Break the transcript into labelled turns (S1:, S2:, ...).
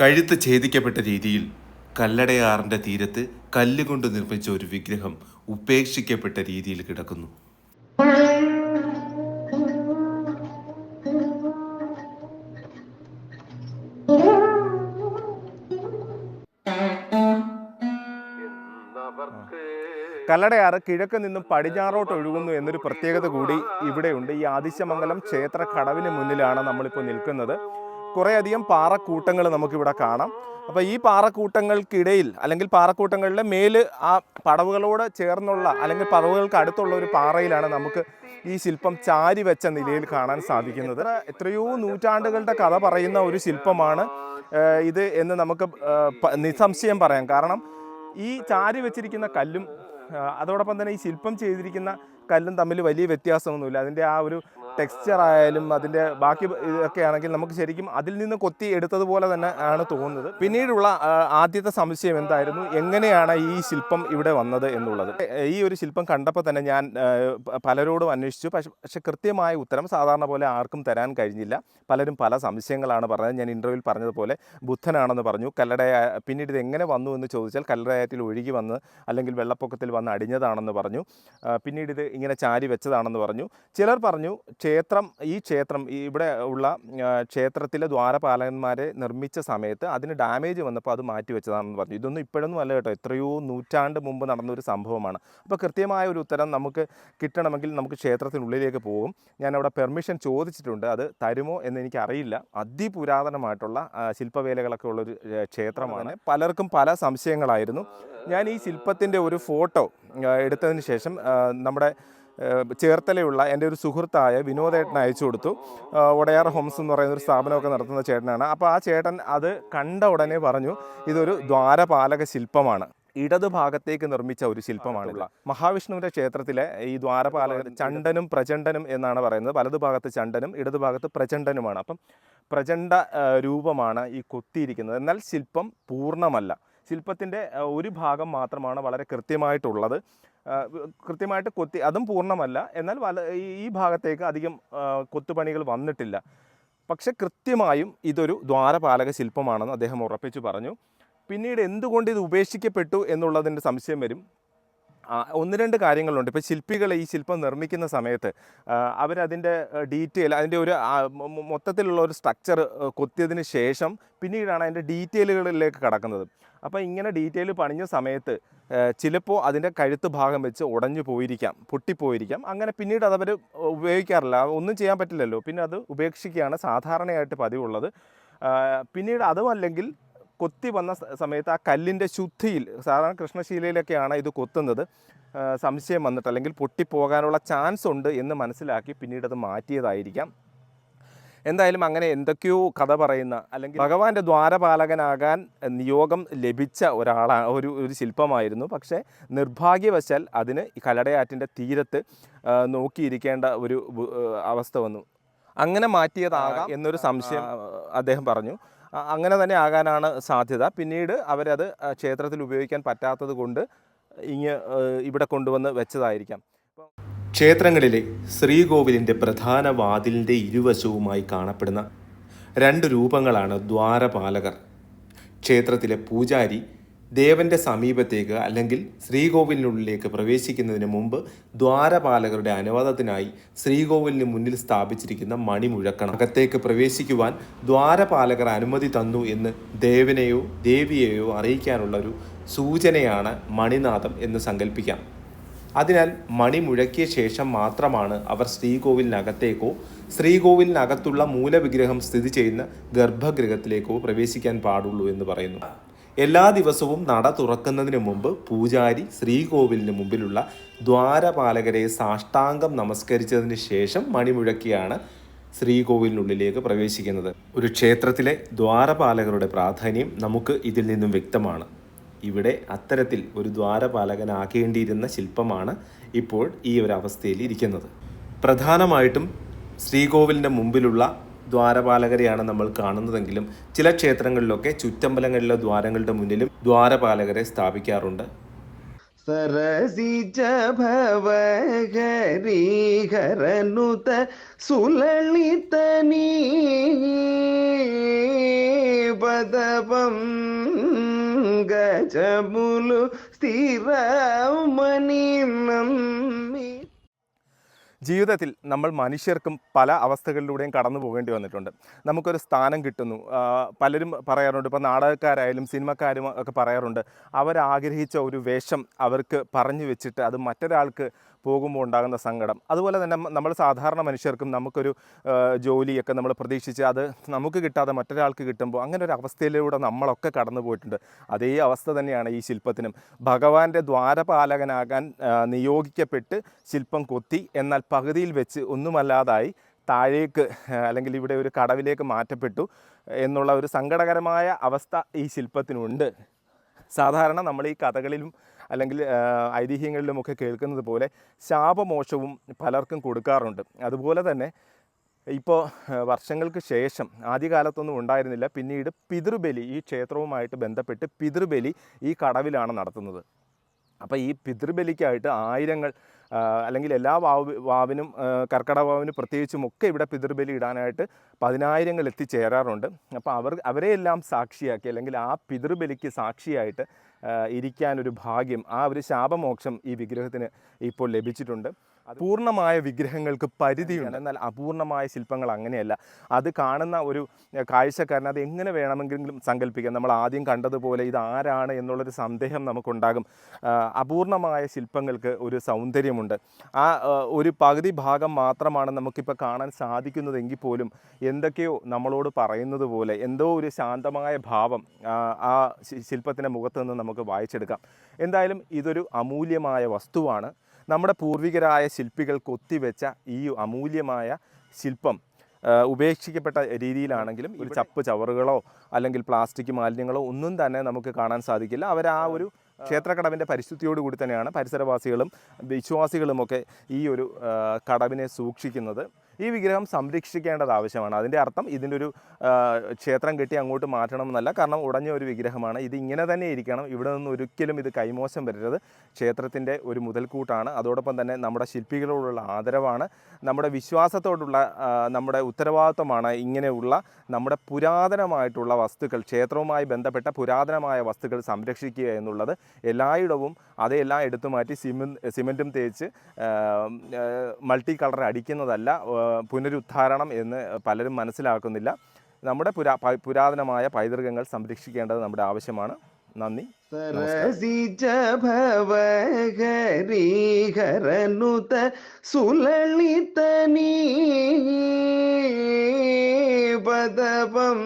S1: കഴുത്ത് ഛേദിക്കപ്പെട്ട രീതിയിൽ കല്ലടയാറിന്റെ തീരത്ത് കല്ലുകൊണ്ട് നിർമ്മിച്ച ഒരു വിഗ്രഹം ഉപേക്ഷിക്കപ്പെട്ട രീതിയിൽ കിടക്കുന്നു.
S2: കല്ലടയാറ് കിഴക്ക് നിന്നും പടിഞ്ഞാറോട്ട് ഒഴുകുന്നു എന്നൊരു പ്രത്യേകത കൂടി ഇവിടെയുണ്ട്. ഈ ആദിശമംഗലം ക്ഷേത്ര കടവിന് മുന്നിലാണ് നമ്മളിപ്പോൾ നിൽക്കുന്നത്. കുറേയധികം പാറക്കൂട്ടങ്ങൾ നമുക്കിവിടെ കാണാം. അപ്പോൾ ഈ പാറക്കൂട്ടങ്ങൾക്കിടയിൽ അല്ലെങ്കിൽ പാറക്കൂട്ടങ്ങളുടെ മേൽ ആ പടവുകളോട് ചേർന്നുള്ള അല്ലെങ്കിൽ പടവുകൾക്ക് അടുത്തുള്ള ഒരു പാറയിലാണ് നമുക്ക് ഈ ശില്പം ചാരി വെച്ച നിലയിൽ കാണാൻ സാധിക്കുന്നത്. എത്രയോ നൂറ്റാണ്ടുകളുടെ കഥ പറയുന്ന ഒരു ശില്പമാണ് ഇത് എന്ന് നമുക്ക് നിസംശയം നിസ്സംശയം പറയാം. കാരണം ഈ ചാരി വെച്ചിരിക്കുന്ന കല്ലും അതോടൊപ്പം തന്നെ ഈ ശില്പം ചെയ്തിരിക്കുന്ന കല്ലും തമ്മിൽ വലിയ വ്യത്യാസമൊന്നുമില്ല. അതിന്റെ ആ ഒരു ടെക്സ്ചർ ആയാലും അതിന്റെ ബാക്കി ഇതൊക്കെ ആണെങ്കിൽ നമുക്ക് ശരിക്കും അതിൽ നിന്ന് കൊത്തി എടുത്തതുപോലെ തന്നെ ആണ് തോന്നുന്നത്. പിന്നീടുള്ള ആദ്യത്തെ സംശയം എന്തായിരുന്നു? എങ്ങനെയാണ് ഈ ശില്പം ഇവിടെ വന്നത് എന്നുള്ളത്? ഈ ഒരു ശില്പം കണ്ടപ്പോൾ തന്നെ ഞാൻ പലരോടും അന്വേഷിച്ചു. പക്ഷെ പക്ഷെ കൃത്യമായ ഉത്തരം സാധാരണ പോലെ ആർക്കും തരാൻ കഴിഞ്ഞില്ല. പലരും പല സംശയങ്ങളാണ് പറഞ്ഞത്. ഞാൻ ഇന്റർവ്യൂവിൽ പറഞ്ഞതുപോലെ ബുദ്ധനാണെന്ന് പറഞ്ഞു. കല്ലടയ പിന്നീട് ഇത് എങ്ങനെ വന്നു എന്ന് ചോദിച്ചാൽ കല്ലടയത്തിൽ ഒഴുകി വന്ന് അല്ലെങ്കിൽ വെള്ളപ്പൊക്കത്തിൽ വന്ന് അടിഞ്ഞതാണെന്ന് പറഞ്ഞു. പിന്നീട് ഇത് ഇങ്ങനെ ചാരി വെച്ചതാണെന്ന് പറഞ്ഞു. ചിലർ പറഞ്ഞു ക്ഷേത്രം ഈ ക്ഷേത്രം ഇവിടെ ഉള്ള ക്ഷേത്രത്തിലെ ദ്വാരപാലകന്മാരെ നിർമ്മിച്ച സമയത്ത് അതിന് ഡാമേജ് വന്നപ്പോൾ അത് മാറ്റി വെച്ചതാണെന്ന് പറഞ്ഞു. ഇതൊന്നും ഇപ്പോഴൊന്നും അല്ല കേട്ടോ. എത്രയോ നൂറ്റാണ്ട് മുമ്പ് നടന്ന ഒരു സംഭവമാണ്. അപ്പോൾ കൃത്യമായ ഒരു ഉത്തരം നമുക്ക് കിട്ടണമെങ്കിൽ നമുക്ക് ക്ഷേത്രത്തിനുള്ളിലേക്ക് പോകും. ഞാൻ അവിടെ പെർമിഷൻ ചോദിച്ചിട്ടുണ്ട്. അത് തരുമോ എന്ന് എനിക്കറിയില്ല. അതിപുരാതനമായിട്ടുള്ള ശില്പവേലകളൊക്കെ ഉള്ളൊരു ക്ഷേത്രമാണ്. പലർക്കും പല സംശയങ്ങളായിരുന്നു. ഞാൻ ഈ ശില്പത്തിന്റെ ഒരു ഫോട്ടോ എടുത്തതിന് ശേഷം നമ്മുടെ ചേർത്തലയുള്ള എന്റെ ഒരു സുഹൃത്തായ വിനോദേട്ടൻ അയച്ചു കൊടുത്തു. ഒടയാർ ഹോംസ് എന്ന് പറയുന്ന ഒരു സ്ഥാപനമൊക്കെ നടത്തുന്ന ചേട്ടനാണ്. അപ്പോൾ ആ ചേട്ടൻ അത് കണ്ട ഉടനെ പറഞ്ഞു ഇതൊരു ദ്വാരപാലക ശില്പമാണ്. ഇടതുഭാഗത്തേക്ക് നിർമ്മിച്ച ഒരു ശില്പമാണുള്ള മഹാവിഷ്ണുവിന്റെ ക്ഷേത്രത്തിലെ ഈ ദ്വാരപാലക ചണ്ടനും പ്രചണ്ഡനും എന്നാണ് പറയുന്നത്. വലതു ഭാഗത്ത് ചണ്ടനും ഇടതു ഭാഗത്ത് പ്രചണ്ഡനുമാണ്. അപ്പം പ്രചണ്ഡ രൂപമാണ് ഈ കൊത്തിയിരിക്കുന്നത്. എന്നാൽ ശില്പം പൂർണമല്ല. ശില്പത്തിന്റെ ഒരു ഭാഗം മാത്രമാണ് വളരെ കൃത്യമായിട്ടുള്ളത്. കൃത്യമായിട്ട് കൊത്തി അതും പൂർണമല്ല. എന്നാൽ വല ഈ- ഭാഗത്തേക്ക് അധികം കൊത്തുപണികൾ വന്നിട്ടില്ല. പക്ഷെ കൃത്യമായും ഇതൊരു ദ്വാരപാലക ശില്പമാണെന്ന് അദ്ദേഹം ഉറപ്പിച്ചു പറഞ്ഞു. പിന്നീട് എന്തുകൊണ്ട് ഇത് ഉപേക്ഷിക്കപ്പെട്ടു എന്നുള്ളതിന്റെ സംശയം വരും. ഒന്ന് രണ്ട് കാര്യങ്ങളുണ്ട്. ഇപ്പോൾ ശില്പികൾ ഈ ശില്പം നിർമ്മിക്കുന്ന സമയത്ത് അവരതിന്റെ ഡീറ്റെയിൽ അതിന്റെ ഒരു മൊത്തത്തിലുള്ള ഒരു സ്ട്രക്ചർ കൊത്തിയതിന് ശേഷം പിന്നീടാണ് അതിന്റെ ഡീറ്റെയിലുകളിലേക്ക് കടക്കുന്നത്. അപ്പോൾ ഇങ്ങനെ ഡീറ്റെയിൽ പണിഞ്ഞ സമയത്ത് ചിലപ്പോൾ അതിന്റെ കഴുത്ത് ഭാഗം വെച്ച് ഉടഞ്ഞു പോയിരിക്കാം പൊട്ടിപ്പോയിരിക്കാം. അങ്ങനെ പിന്നീട് അതവർ ഉപയോഗിക്കാറില്ല. ഒന്നും ചെയ്യാൻ പറ്റില്ലല്ലോ. പിന്നെ അത് ഉപേക്ഷിക്കുകയാണ് സാധാരണയായിട്ട് പതിവുള്ളത്. പിന്നീട് അതുമല്ലെങ്കിൽ കൊത്തി വന്ന സമയത്ത് ആ കല്ലിന്റെ ശുദ്ധിയിൽ സാധാരണ കൃഷ്ണശീലയിലൊക്കെയാണ് ഇത് കൊത്തുന്നത്. സംശയം വന്നിട്ട് അല്ലെങ്കിൽ പൊട്ടിപ്പോകാനുള്ള ചാൻസ് ഉണ്ട് എന്ന് മനസ്സിലാക്കി പിന്നീട് അത് മാറ്റിയതായിരിക്കാം. എന്തായാലും അങ്ങനെ എന്തൊക്കെയോ കഥ പറയുന്ന അല്ലെങ്കിൽ ഭഗവാന്റെ ദ്വാരപാലകനാകാൻ നിയോഗം ലഭിച്ച ഒരാളാണ് ഒരു ഒരു ശില്പമായിരുന്നു. പക്ഷേ നിർഭാഗ്യവശാൽ അതിന് ഈ കലടയാറ്റിന്റെ തീരത്ത് നോക്കിയിരിക്കേണ്ട ഒരു അവസ്ഥ വന്നു. അങ്ങനെ മാറ്റിയതാകാം എന്നൊരു സംശയം അദ്ദേഹം പറഞ്ഞു. അങ്ങനെ തന്നെ ആകാനാണ് സാധ്യത. പിന്നീട് അവരത് ക്ഷേത്രത്തിൽ ഉപയോഗിക്കാൻ പറ്റാത്തത് കൊണ്ട് ഇങ്ങ് ഇവിടെ കൊണ്ടുവന്ന് വെച്ചതായിരിക്കാം.
S1: ക്ഷേത്രങ്ങളിലെ ശ്രീകോവിലിന്റെ പ്രധാന വാതിലിന്റെ ഇരുവശവുമായി കാണപ്പെടുന്ന രണ്ട് രൂപങ്ങളാണ് ദ്വാരപാലകർ. ക്ഷേത്രത്തിലെ പൂജാരി ദേവന്റെ സമീപത്തേക്ക് അല്ലെങ്കിൽ ശ്രീകോവിലിനുള്ളിലേക്ക് പ്രവേശിക്കുന്നതിന് മുമ്പ് ദ്വാരപാലകരുടെ അനുവാദത്തിനായി ശ്രീകോവിലിന് മുന്നിൽ സ്ഥാപിച്ചിരിക്കുന്ന മണി മുഴക്കണം. അകത്തേക്ക് പ്രവേശിക്കുവാൻ ദ്വാരപാലകർ അനുമതി തന്നു എന്ന് ദേവനെയോ ദേവിയെയോ അറിയിക്കാനുള്ള ഒരു സൂചനയാണ് മണിനാഥം എന്ന് സങ്കല്പിക്കാം അതിനാൽ മണി മുഴക്കിയ ശേഷം മാത്രമാണ് അവർ ശ്രീകോവിലിനകത്തേക്കോ ശ്രീകോവിലിനകത്തുള്ള മൂലവിഗ്രഹം സ്ഥിതി ചെയ്യുന്ന ഗർഭഗൃഹത്തിലേക്കോ പ്രവേശിക്കാൻ പാടുള്ളൂ എന്ന് പറയുന്നു. എല്ലാ ദിവസവും നട തുറക്കുന്നതിന് മുമ്പ് പൂജാരി ശ്രീകോവിലിന് മുമ്പിലുള്ള ദ്വാരപാലകരെ സാഷ്ടാംഗം നമസ്കരിച്ചതിന് ശേഷം മണിമുഴക്കിയാണ് ശ്രീകോവിലിനുള്ളിലേക്ക് പ്രവേശിക്കുന്നത്. ഒരു ക്ഷേത്രത്തിലെ ദ്വാരപാലകരുടെ പ്രാധാന്യം നമുക്ക് ഇതിൽ നിന്നും വ്യക്തമാണ്. ഇവിടെ അത്തരത്തിൽ ഒരു ദ്വാരപാലകനാകേണ്ടിയിരുന്ന ശില്പമാണ് ഇപ്പോൾ ഈ ഒരു അവസ്ഥയിൽ ഇരിക്കുന്നത്. പ്രധാനമായിട്ടും ശ്രീകോവിലിന്റെ മുമ്പിലുള്ള ദ്വാരപാലകരെയാണ് നമ്മൾ കാണുന്നതെങ്കിലും ചില ക്ഷേത്രങ്ങളിലൊക്കെ ചുറ്റമ്പലങ്ങളിലെ ദ്വാരങ്ങളുടെ മുന്നിലും ദ്വാരപാലകരെ സ്ഥാപിക്കാറുണ്ട്.
S3: സരസിജ ഭവഹരീഹരനുത സുലളിതനീ പദപം ഗജമുലു സ്ഥിരമണി
S2: ജീവിതത്തിൽ നമ്മൾ മനുഷ്യർക്കും പല അവസ്ഥകളിലൂടെയും കടന്നു പോകേണ്ടി വന്നിട്ടുണ്ട്. നമുക്കൊരു സ്ഥാനം കിട്ടുന്നു. പലരും പറയാറുണ്ട് ഇപ്പോൾ നാടകക്കാരായാലും സിനിമക്കാരും ഒക്കെ പറയാറുണ്ട് അവരാഗ്രഹിച്ച ഒരു വേഷം അവർക്ക് പറഞ്ഞു വെച്ചിട്ട് അത് മറ്റൊരാൾക്ക് പോകുമ്പോൾ ഉണ്ടാകുന്ന സങ്കടം. അതുപോലെ തന്നെ നമ്മൾ സാധാരണ മനുഷ്യർക്കും നമുക്കൊരു ജോലിയൊക്കെ നമ്മൾ പ്രതീക്ഷിച്ച് അത് നമുക്ക് കിട്ടാതെ മറ്റൊരാൾക്ക് കിട്ടുമ്പോൾ അങ്ങനെ ഒരു അവസ്ഥയിലൂടെ നമ്മളൊക്കെ കടന്നു പോയിട്ടുണ്ട്. അതേ അവസ്ഥ തന്നെയാണ് ഈ ശില്പത്തിനും. ഭഗവാന്റെ ദ്വാരപാലകനാകാൻ നിയോഗിക്കപ്പെട്ട് ശില്പം കൊത്തി എന്നാൽ പകുതിയിൽ വെച്ച് ഒന്നുമല്ലാതായി താഴേക്ക് അല്ലെങ്കിൽ ഇവിടെ ഒരു കടവിലേക്ക് മാറ്റപ്പെട്ടു എന്നുള്ള ഒരു സങ്കടകരമായ അവസ്ഥ ഈ ശില്പത്തിനുണ്ട്. സാധാരണ നമ്മൾ ഈ കഥകളിലും അല്ലെങ്കിൽ ഐതിഹ്യങ്ങളിലുമൊക്കെ കേൾക്കുന്നത് പോലെ ശാപമോശവും പലർക്കും കൊടുക്കാറുണ്ട്. അതുപോലെ തന്നെ ഇപ്പോൾ വർഷങ്ങൾക്ക് ശേഷം ആദ്യകാലത്തൊന്നും ഉണ്ടായിരുന്നില്ല. പിന്നീട് പിതൃബലി ഈ ക്ഷേത്രവുമായിട്ട് ബന്ധപ്പെട്ട് പിതൃബലി ഈ കടവിലാണ് നടത്തുന്നത്. അപ്പോൾ ഈ പിതൃബലിക്കായിട്ട് ആയിരങ്ങൾ അല്ലെങ്കിൽ എല്ലാ വാവ് വാവിനും ആ, കർക്കിടക വാവിന് പ്രത്യേകിച്ചും ഒക്കെ ഇവിടെ പിതൃബലി ഇടാനായിട്ട് പതിനായിരങ്ങൾ എത്തിച്ചേരാറുണ്ട്. അപ്പോൾ അവർ അവരെയെല്ലാം സാക്ഷിയാക്കി അല്ലെങ്കിൽ ആ പിതൃബലിക്ക് സാക്ഷിയായിട്ട് ഇരിക്കാനൊരു ഭാഗ്യം ആ ഒരു ശാപമോക്ഷം ഈ വിഗ്രഹത്തിന് ഇപ്പോൾ ലഭിച്ചിട്ടുണ്ട്. പൂർണമായ വിഗ്രഹങ്ങൾക്ക് പരിധിയുണ്ട്. എന്നാൽ അപൂർണമായ ശില്പങ്ങൾ അങ്ങനെയല്ല. അത് കാണുന്ന ഒരു കാഴ്ചക്കാരൻ അത് എങ്ങനെ വേണമെങ്കിലും സങ്കല്പിക്കാം. നമ്മൾ ആദ്യം കണ്ടതുപോലെ ഇത് ആരാണ് എന്നുള്ളൊരു സന്ദേഹം നമുക്കുണ്ടാകും. അപൂർണമായ ശില്പങ്ങൾക്ക് ഒരു സൗന്ദര്യമുണ്ട്. ആ ഒരു പകുതി ഭാഗം മാത്രമാണ് നമുക്കിപ്പോൾ കാണാൻ സാധിക്കുന്നതെങ്കിൽ പോലും എന്തൊക്കെയോ നമ്മളോട് പറയുന്നത് പോലെ എന്തോ ഒരു ശാന്തമായ ഭാവം ആ, ശില്പത്തിന്റെ മുഖത്ത് നിന്ന് നമുക്ക് വായിച്ചെടുക്കാം. എന്തായാലും ഇതൊരു അമൂല്യമായ വസ്തുവാണ്. നമ്മുടെ പൂർവികരായ ശില്പികൾ കൊത്തിവെച്ച ഈ അമൂല്യമായ ശില്പം ഉപേക്ഷിക്കപ്പെട്ട രീതിയിലാണെങ്കിലും ഒരു ചപ്പ് ചവറുകളോ അല്ലെങ്കിൽ പ്ലാസ്റ്റിക് മാലിന്യങ്ങളോ ഒന്നും തന്നെ നമുക്ക് കാണാൻ സാധിക്കില്ല. അവർ ആ ഒരു ക്ഷേത്രക്കടവിന്റെ പരിശുദ്ധിയോട് കൂടി തന്നെയാണ് പരിസരവാസികളും വിശ്വാസികളുമൊക്കെ ഈ ഒരു കടവിനെ സൂക്ഷിക്കുന്നത്. ഈ വിഗ്രഹം സംരക്ഷിക്കേണ്ടത് ആവശ്യമാണ്. അതിന്റെ അർത്ഥം ഇതിന്റെ ഒരു ക്ഷേത്രം കെട്ടി അങ്ങോട്ട് മാറ്റണമെന്നല്ല. കാരണം ഉടഞ്ഞ ഒരു വിഗ്രഹമാണ്. ഇത് ഇങ്ങനെ തന്നെ ഇരിക്കണം. ഇവിടെ നിന്ന് ഒരിക്കലും ഇത് കൈമോശം വരരുത്. ക്ഷേത്രത്തിന്റെ ഒരു മുതൽക്കൂട്ടാണ്. അതോടൊപ്പം തന്നെ നമ്മുടെ ശില്പികളോടുള്ള ആദരവാണ്. നമ്മുടെ വിശ്വാസത്തോടുള്ള നമ്മുടെ ഉത്തരവാദിത്വമാണ് ഇങ്ങനെയുള്ള നമ്മുടെ പുരാതനമായിട്ടുള്ള വസ്തുക്കൾ ക്ഷേത്രവുമായി ബന്ധപ്പെട്ട പുരാതനമായ വസ്തുക്കൾ സംരക്ഷിക്കുക എന്നുള്ളത് എല്ലായിടവും അതെല്ലാം എടുത്തു മാറ്റി സിമെൻ സിമെന്റും തേച്ച് മൾട്ടി കളർ അടിക്കുന്നതല്ല പുനരുദ്ധാരണം എന്ന് പലരും മനസ്സിലാക്കുന്നില്ല. നമ്മുടെ പുരാ പുരാതനമായ പൈതൃകങ്ങൾ സംരക്ഷിക്കേണ്ടത് നമ്മുടെ ആവശ്യമാണ്. നന്ദി.
S3: ഭവഹരീഹരനുത സുലളിതനീ പദവം